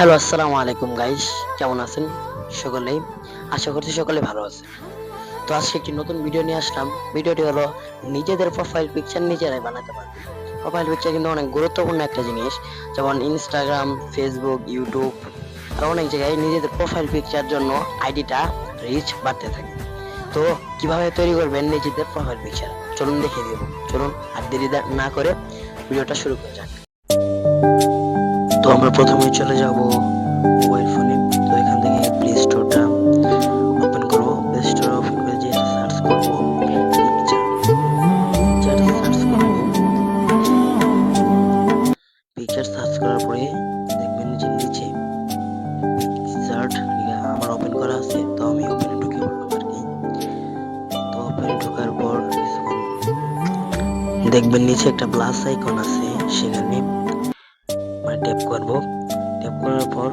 Hello, আসসালামু আলাইকুম guys কেমন আছেন সকলেই? আশা করছি সকলে ভালো আছে তো আজকে একটি নতুন ভিডিও নিয়ে আসলাম। ভিডিওটি হলো নিজেদের প্রোফাইল পিকচার নিজেরাই বানাতে পারবে প্রোফাইল পিকচার কিন্তু অনেক গুরুত্বপূর্ণ একটা জিনিস, যেমন ইনস্টাগ্রাম ফেসবুক ইউটিউব আর অনেক জায়গায় নিজেদের প্রোফাইল পিকচার জন্য আইডিটা রিচ বাড়তে থাকে। তো কীভাবে তৈরি করবেন নিজেদের প্রোফাইল পিকচার চলুন দেখিয়ে দেবো। চলুন আর দেরি না করে ভিডিওটা শুরু করা যাক। তো আমরা প্রথমে চলে যাব মোবাইল ফোনে তো এখান থেকে প্লে স্টোরটা ওপেন করব। প্লে স্টোর ওপেন করে যে সার্চ করব পিকচার সার্চ সার্চ করার পরে দেখবেন যে নিচে পিকচার আমার ওপেন করা আছে। তো আমি ওপেনে ঢুকে পড়লাম আর কি। তো ওপেনে ঢোকার পর দেখবেন নিচে একটা প্লাস আইকন আছে, সেখানে ট্যাপ করব। ট্যাপ করার পর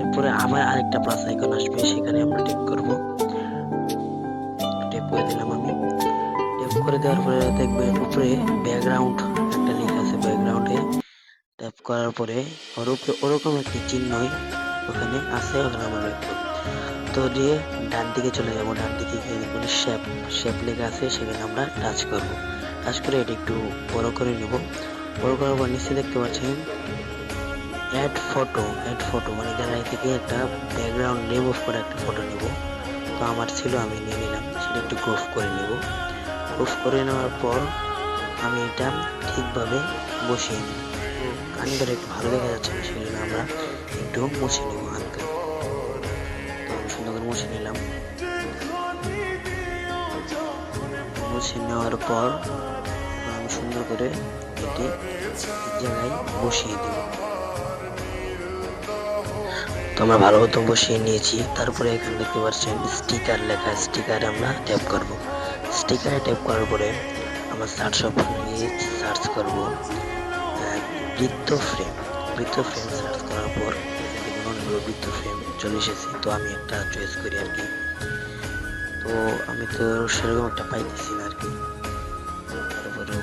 এরপরে আবার আরেকটা প্লাস আইকন আসবে, সেখানে আমরা ট্যাপ করব। ট্যাপ করে দিলাম আমি। ট্যাপ করে দেওয়ার পরে দেখবেন উপরে ব্যাকগ্রাউন্ড একটা লিখ আছে ব্যাকগ্রাউন্ডে ট্যাপ করার পরে ওর উপরে ওরকম একটি চিহ্নই ওখানে আছে, ওখানে আমরা লিখব তো দিয়ে ডান দিকে চলে যাব, ডান দিকে গিয়ে দেখবেন শেপ শেপ লেখা আছে, সেখানে আমরা টাচ করব। টাচ করে এটা একটু বড় করে নেব। বড় পর নিচে দেখতে পাচ্ছেন। অ্যাড ফটো অ্যাড ফটো মানে গ্যালারি থেকে একটা ব্যাকগ্রাউন্ড রিমুভ করে একটা ফটো নেব। তো আমার ছিল, আমি নিয়ে নিলাম। সেটা একটু গ্রুপ করে নেব। গ্রুপ করে নেওয়ার পর আমি এটা ঠিকভাবে বসিয়ে নিই কানিটা একটু ভালো দেখা যাচ্ছে না, সেজন্য আমরা একটু মুছে নেব হালকা। তো আমি সুন্দর করে মুছে নিলাম। মুছে নেওয়ার পর আমি সুন্দর করে এটি জায়গায় বসিয়ে দেব তো আমরা ভালো মতো বসিয়ে নিয়েছি। তারপরে এখানে দেখতে পাচ্ছেন স্টিকার লেখা। স্টিকারে আমরা ট্যাপ করব। স্টিকারে ট্যাপ করার পরে আমরা সার্চ অপশনে গিয়ে সার্চ করব বৃত্ত ফ্রেম বৃত্ত ফ্রেম সার্চ করার পর অনেকগুলো বৃত্ত ফ্রেম চলে এসেছে। তো আমি একটা চয়েস করি আর কি। তো আমি তো সেরকম একটা পাইতেছি না আর কি। তারপরেও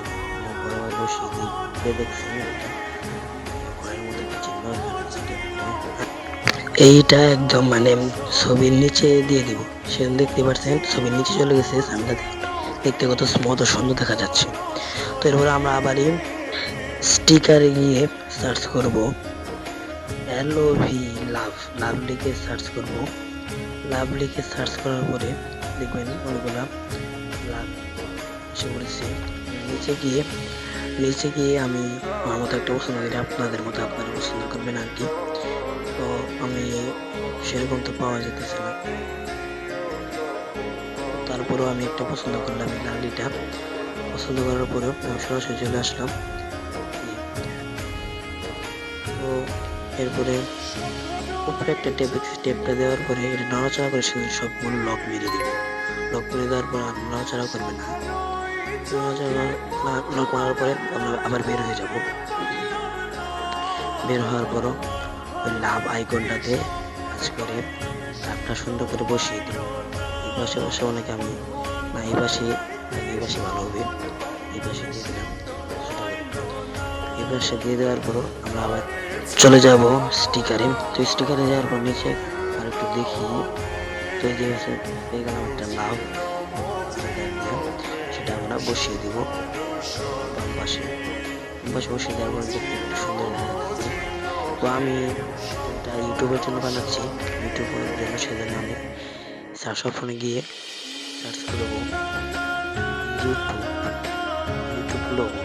এইটা একদম মানে ছবির নিচে দিয়ে দিব। সেখানে দেখতে পাচ্ছেন, ছবির নিচে চলে গেছে সানটা দেখতে কত ও সুন্দর দেখা যাচ্ছে। তো এরপরে আমরা আবারই স্টিকারে গিয়ে সার্চ করব। এলও ভি লাভ লাভ লিখে সার্চ করব। লাভ লিখে সার্চ করার পরে দেখবেন অনেকগুলা লাভ এসে পড়েছে। নিচে গিয়ে নিচে গিয়ে আমি আমার মতো একটা পছন্দ করি আপনাদের মতো আপনারা পছন্দ করবেন আর কি। তো আমি সেরকম তো পাওয়া যেতেছে না। তারপরেও আমি একটা পছন্দ করলাম লালিটা। পছন্দ করার পরেও সরাসরি চলে আসলাম। তো এরপরে উপরে একটা টেপ, টেপটা দেওয়ার পরে এটা নড়াচড়া করে সবগুলো লক মেরে দেবে লক মেরে দেওয়ার পর আর নড়াচড়া করবে না। লক মারার পরে আবার বের হয়ে যাব। বের হওয়ার পরও ওই লাভ আইকনটাতে কাজ করে লাভটা সুন্দর করে বসিয়ে দিই এই পাশে বসে অনেকে আমি, না, এই পাশে এই পাশে ভালো হবে। এই পাশে দিয়ে দিলাম এই পাশে দিয়ে দেওয়ার পরও আমরা আবার চলে যাব স্টিকারে। তো স্টিকারে যাওয়ার পর নিচে আর একটু দেখি। তো এই যে আছে পেয়ে গেলাম একটা লাভ। বসিয়ে দিব। বাম পাশে বসিয়ে দেওয়ার পর দেখতে একটু সুন্দর লাগছে তো আমি এটা ইউটিউবের জন্য বানাচ্ছি। ইউটিউবের জন্য সেজন্য আমি সার্চ অপশনে গিয়ে সার্চ করব YouTube YouTube logo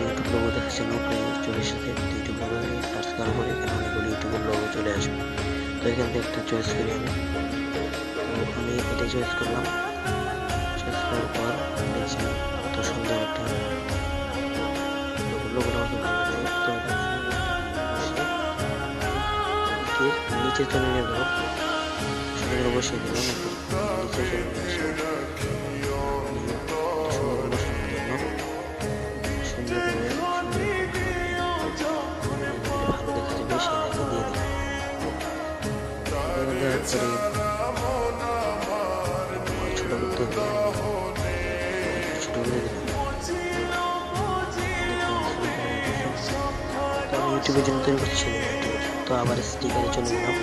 YouTube logo দেখাচ্ছে উপরে চলে এসেছে। ইউটিউব লোগো সার্চ করার পরে এখানে অনেকগুলো ইউটিউবের লোগো চলে আসবে। তো এখান থেকে একটা চয়েস করি আমি তো আমি এটা চয়েস করলাম। চয়েস করার পর দেখছি কত সুন্দর একটা লোগোটা আমাকে ভালো লাগছে তো নিচে চলে সুন্দর করে বসিয়ে দিলাম নিচে চলে নিয়ে আসলাম ইউটিউবের জন্য তৈরি করছি তো আবার স্টিকারে চলে গেলাম।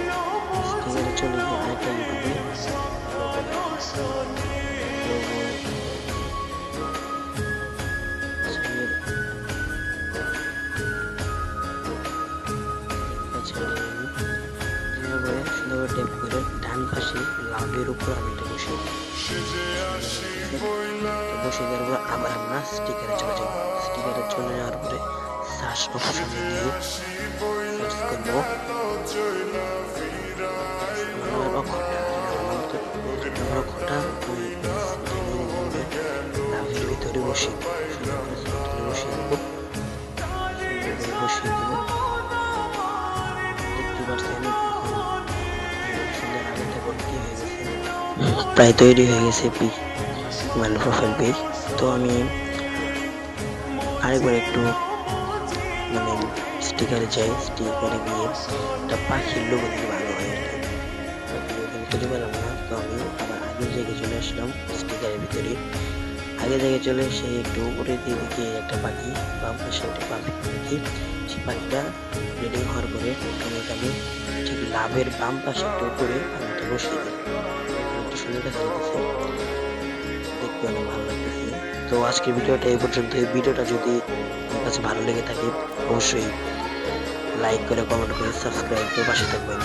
স্টিকারে চলে গিয়ে আরেকটা ইউটিউবে ট্যাপ করে ডান পাশে লাভের উপর আমি এটা বসিয়ে দিই বসিয়ে দেওয়ার পর আবার আমরা স্টিকারে চলে যাব। স্টিকারে চলে যাওয়ার পরে হয়ে গেছে প্রায় তৈরি হয়ে গেছে পি মানে প্রোফাইল পেজ তো আমি আরেকবার একটু মানে স্টিকারে যাই স্টিকারে গিয়ে একটা পাখির লোগো দিলে ভালো হয় আর কি। তুলতে পারলাম না, তো আমি আবার আগের জায়গায় চলে আসলাম স্টিকারের ভিতরে। আগের জায়গায় চলে এসে একটু উপরে দিয়ে দিকে একটা পাখি, বাম পাশে একটা পাখি পাখি, সেই পাখিটা রেডি হওয়ার পরে আমি এখানে ঠিক লাভের বাম পাশে একটু উপরে আমি এটা বসিয়ে দিই একটু সুন্দর যাচ্ছে দেখতে অনেক ভালো লাগতেছে। তো আজকের ভিডিওটা এই পর্যন্ত এই ভিডিওটা যদি কাছে ভালো লেগে থাকে অবশ্যই লাইক করে কমেন্ট করে সাবস্ক্রাইব করে পাশে থাকবেন।